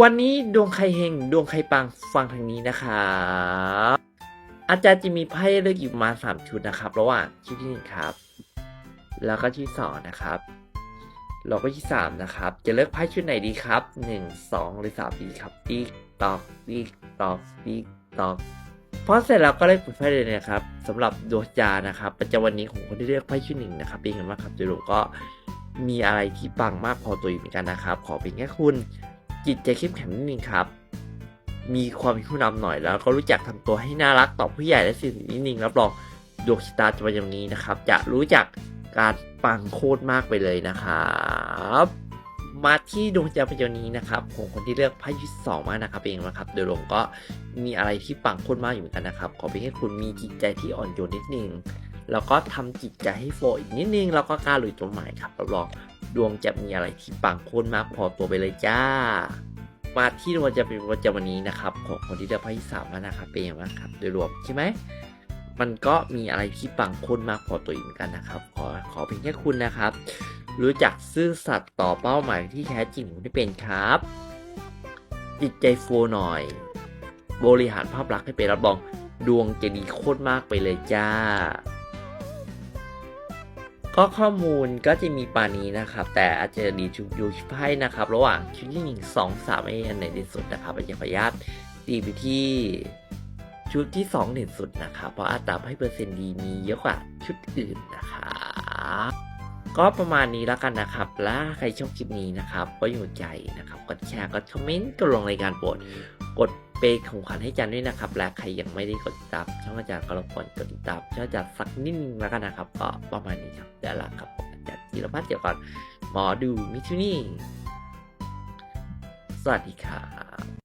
วันนี้ดวงใครเฮงดวงใครปังฟังทางนี้นะครับอาจารย์จะมีไพ่เลือกอยู่มาสามชุดนะครับระหว่างชุดที่หนึ่งครับ แล้วก็ชุดสองนะครับแล้วก็ที่สามนะครับ จะเลือกไพ่ชุดไหนดีครับหนึ่งสองหรือสามดีครับติ๊กตอกติ๊กตอกติ๊กตอกพอเสร็จแล้วก็เลือกเปิดไพ่เลยนะครับสำหรับดวงจานะครับประจำวันนี้ของคนที่เลือกไพ่ชุดหนึ่งนะครับเป็นยังไงบ้างครับโดยรวมก็มีอะไรที่ปังมากพอตัวอยู่เหมือนกันนะครับ ขอเป็นแค่คุณ จิตใจเข้มแข็งนิดนึงครับ มีความเป็นผู้นำหน่อยแล้ว ก็รู้จักทำตัวให้น่ารักต่อผู้ใหญ่และสิ่งนิดนึงรับรองดวงชะตาจะเป็นอย่างนี้นะครับ จะรู้จักการปังโคตรมากไปเลยนะครับมาที่ดวงชะตาประจำนี้นะครับของคนที่เลือกไพ่ยี่สองมากนะครับเองนะครับโดยรวมก็มีอะไรที่ปังโคตรมากอยู่เหมือนกันนะครับ ขอเพียงแค่คุณมีจิตใจที่อ่อนโยนนิดนึง แล้วก็ทำจิตใจให้โฟอีกนิดนึง แล้วก็กล้าลุยตัวใหม่ครับรับรอง ดวงจะมีอะไรที่ปังโคนมากพอตัวไปเลยจ้า มาที่ดวงจะเป็นวันจะวันนี้นะครับ ของคนที่ได้ไพ่สามแล้วนะครับเป็นยังไงบ้าครับ โดยรวมใช่ไหมมันก็มีอะไรที่ปังโคนมากพอตัวอีกเหมือนกันนะครับ ขอขอเพียงแค่คุณนะครับ รู้จักซื่อสัตย์ต่อเป้าหมายที่แท้จริงของที่เป็นครับจิตใจโฟหน่อย บริหารภาพลักษณ์ให้เป็นรับรองดวงจะดีโคตรมากไปเลยจ้า ก็ข้อมูลก็จะมีปานี้นะครับ แต่อาจจะดีชุดดูชุดไพ่นะครับ ระหว่างชุดที่หนึ่งสองสามไอ้อันไหนเด่นสุดนะครับอาจจะขออนุญาตตีไปที่ชุดที่สองเด่นสุดนะครับ เพราะอัตราให้เปอร์เซ็นต์ดีมีเยอะกว่าชุดอื่นนะครับก็ประมาณนี้แล้วกันนะครับ และใครชอบคลิปนี้นะครับ ก็อยู่ใจนะครับ กดแชร์ กดคอมเมนต์กดลงรายการโปรด กดเปย์ของขวัญให้อาจันด้วยนะครับ และใครยังไม่ได้กดติดตามช่องอาจารย์ก็รบกวนกดติดตามช่องอาจารย์สักนิดนึงแล้วกันนะครับ ก็ประมาณนี้ครับเดี๋ยวลาครับอาจารย์จิรพัฒน์เดี๋ยวก่อนหมอดูมิทุนี่สวัสดีครับ